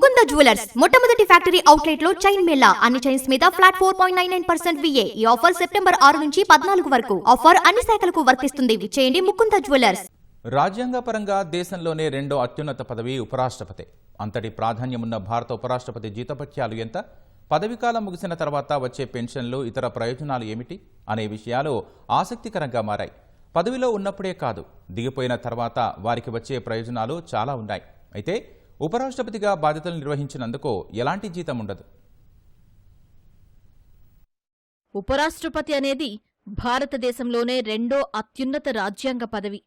Mukunda jewellers. మొట్టమొదటి factory అవుట్లెట్లో chain Mela అన్ని చైన్స్ మీద flat four point nine nine percent VA ఈ ఆఫర్ సెప్టెంబర్ ఆరు నుంచి పద్నాలుగు వరకు. ఆఫర్ అన్ని శాఖలకు వర్తిస్తుంది. చేయండి ముకుంద జ్యువెలర్స్. రాజ్యాంగపరంగా దేశంలోనే రెండో అత్యున్నత పదవి ఉపరాష్ట్రపతి. అంతటి ప్రాధాన్యమున్న భారత ఉపరాష్ట్రపతి జీతభత్యాలు ఎంత? పదవీకాలం ముగిసిన తర్వాత వచ్చే పెన్షన్లు ఇతర ప్రయోజనాలు ఏమిటి? అనే విషయాలు ఆసక్తికరంగా మారాయి. పదవిలో ఉన్నప్పుడే కాదు దిగిపోయిన తర్వాత వారికి వచ్చే ప్రయోజనాలు చాలా ఉన్నాయి. అయితే ఉపరాష్ట్రపతిగా బాధ్యతలు నిర్వహించినందుకు ఎలాంటి జీతం ఉండదు. ఉపరాష్ట్రపతి అనేది భారతదేశంలోనే రెండో అత్యున్నత రాజ్యాంగ పదవి.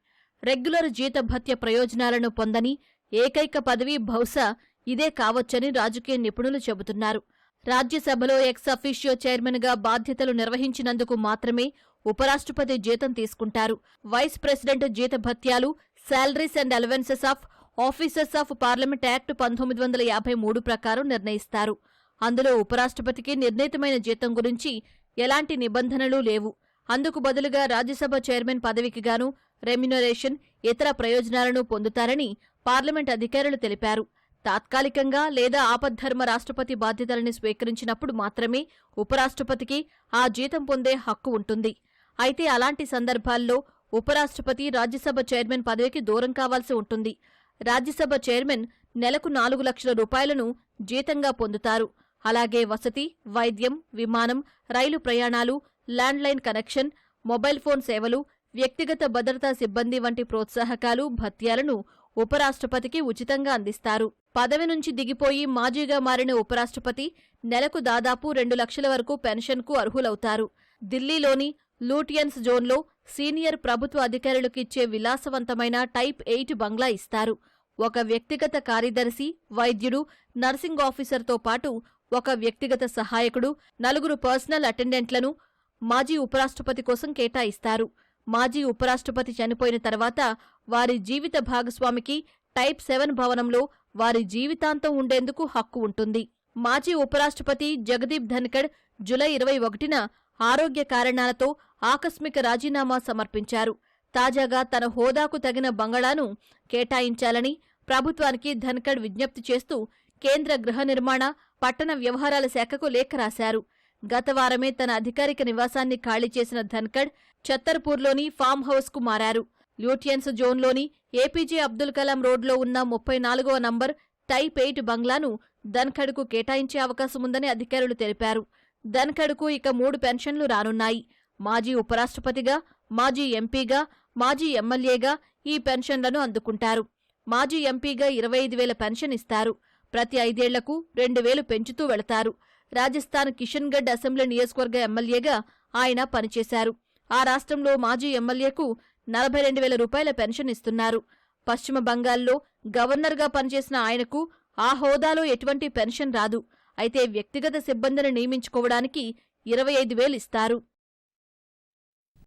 రెగ్యులర్ జీతభత్య ప్రయోజనాలను పొందని ఏకైక పదవి బహుశా ఇదే కావచ్చని రాజకీయ నిపుణులు చెబుతున్నారు. రాజ్యసభలో ఎక్స్ అఫీషియో చైర్మన్గా బాధ్యతలు నిర్వహించినందుకు మాత్రమే ఉపరాష్ట్రపతి జీతం తీసుకుంటారు. వైస్ ప్రెసిడెంట్ జీతభత్యాలు salaries and allowances of officers of parliament act పంతొమ్మిది వందల యాభై మూడు ప్రకారం నిర్ణయిస్తారు. అందులో ఉపరాష్ట్రపతికి నిర్ణీతమైన జీతం గురించి ఎలాంటి నిబంధనలు లేవు. అందుకు బదులుగా రాజ్యసభ చైర్మన్ పదవికి గాను రెమ్యునరేషన్ ఇతర ప్రయోజనాలను పొందుతారని పార్లమెంట్ అధికారులు తెలిపారు. తాత్కాలికంగా లేదా ఆపద్ధర్మ రాష్ట్రపతి బాధ్యతలను స్వీకరించినప్పుడు మాత్రమే ఉపరాష్ట్రపతికి ఆ జీతం పొందే హక్కు ఉంటుంది. అయితే అలాంటి సందర్భాల్లో ఉపరాష్ట్రపతి రాజ్యసభ చైర్మన్ పదవికి దూరం కావాల్సి ఉంటుంది. రాజ్యసభ చైర్మన్ నెలకు నాలుగు లక్షల రూపాయలను జీతంగా పొందుతారు. అలాగే వసతి వైద్యం విమానం రైలు ప్రయాణాలు ల్యాండ్లైన్ కనెక్షన్ మొబైల్ ఫోన్ సేవలు వ్యక్తిగత భద్రతా సిబ్బంది వంటి ప్రోత్సాహకాలు భత్యాలను ఉపరాష్ట్రపతికి ఉచితంగా అందిస్తారు. పదవి నుంచి దిగిపోయి మాజీగా మారిన ఉపరాష్ట్రపతి నెలకు దాదాపు రెండు లక్షల వరకు పెన్షన్కు అర్హులవుతారు. ఢిల్లీలోని లూటియన్స్ జోన్లో సీనియర్ ప్రభుత్వ అధికారులకు ఇచ్చే విలాసవంతమైన టైప్ ఎయిట్ బంగ్లా ఇస్తారు. ఒక వ్యక్తిగత కార్యదర్శి వైద్యుడు నర్సింగ్ ఆఫీసర్తో పాటు ఒక వ్యక్తిగత సహాయకుడు నలుగురు పర్సనల్ అటెండెంట్లను మాజీ ఉపరాష్ట్రపతి కోసం కేటాయిస్తారు. మాజీ ఉపరాష్ట్రపతి చనిపోయిన తర్వాత వారి జీవిత భాగస్వామికి టైప్ సెవెన్ భవనంలో వారి జీవితాంతం ఉండేందుకు హక్కు ఉంటుంది. మాజీ ఉపరాష్ట్రపతి జగదీప్ ధన్కడ్ జులై ఇరవై ఒకటిన ఆరోగ్య కారణాలతో ఆకస్మిక రాజీనామా సమర్పించారు. తాజాగా తన హోదాకు తగిన బంగళాను కేటాయించాలని ప్రభుత్వానికి ధన్కడ్ విజ్ఞప్తి చేస్తూ కేంద్ర గృహ నిర్మాణ పట్టణ వ్యవహారాల శాఖకు లేఖ రాశారు. గత వారమే తన అధికారిక నివాసాన్ని ఖాళీ చేసిన ధన్కడ్ ఛత్తర్పూర్లోని ఫామ్ హౌస్కు మారారు. ల్యూటియన్స్ జోన్లోని ఏపీజే అబ్దుల్ కలాం రోడ్లో ఉన్న ముప్పై నాలుగవ నంబర్ టైప్ ఎయిట్ బంగ్లాను ధన్ఖడ్కు కేటాయించే అవకాశముందని అధికారులు తెలిపారు. ధన్ఖడ్కు ఇక మూడు పెన్షన్లు రానున్నాయి. మాజీ ఉపరాష్ట్రపతిగా మాజీ ఎంపీగా మాజీ ఎమ్మెల్యేగా ఈ పెన్షన్లను అందుకుంటారు. మాజీ ఎంపీగా ఇరవై ఐదు వేల పెన్షన్ ఇస్తారు. ప్రతి ఐదేళ్ళకు రెండు వేలు పెంచుతూ వెళతారు. రాజస్థాన్ కిషన్గఢ్ అసెంబ్లీ నియోజకవర్గ ఎమ్మెల్యేగా ఆయన పనిచేశారు. ఆ రాష్ట్రంలో మాజీ ఎమ్మెల్యేకు నలభై రెండు వేల రూపాయల పెన్షన్ ఇస్తున్నారు. పశ్చిమ బంగాల్లో గవర్నర్గా పనిచేసిన ఆయనకు ఆ హోదాలో ఎటువంటి పెన్షన్ రాదు. అయితే వ్యక్తిగత సిబ్బందిని నియమించుకోవడానికి ఇరవై ఐదు వేలు ఇస్తారు.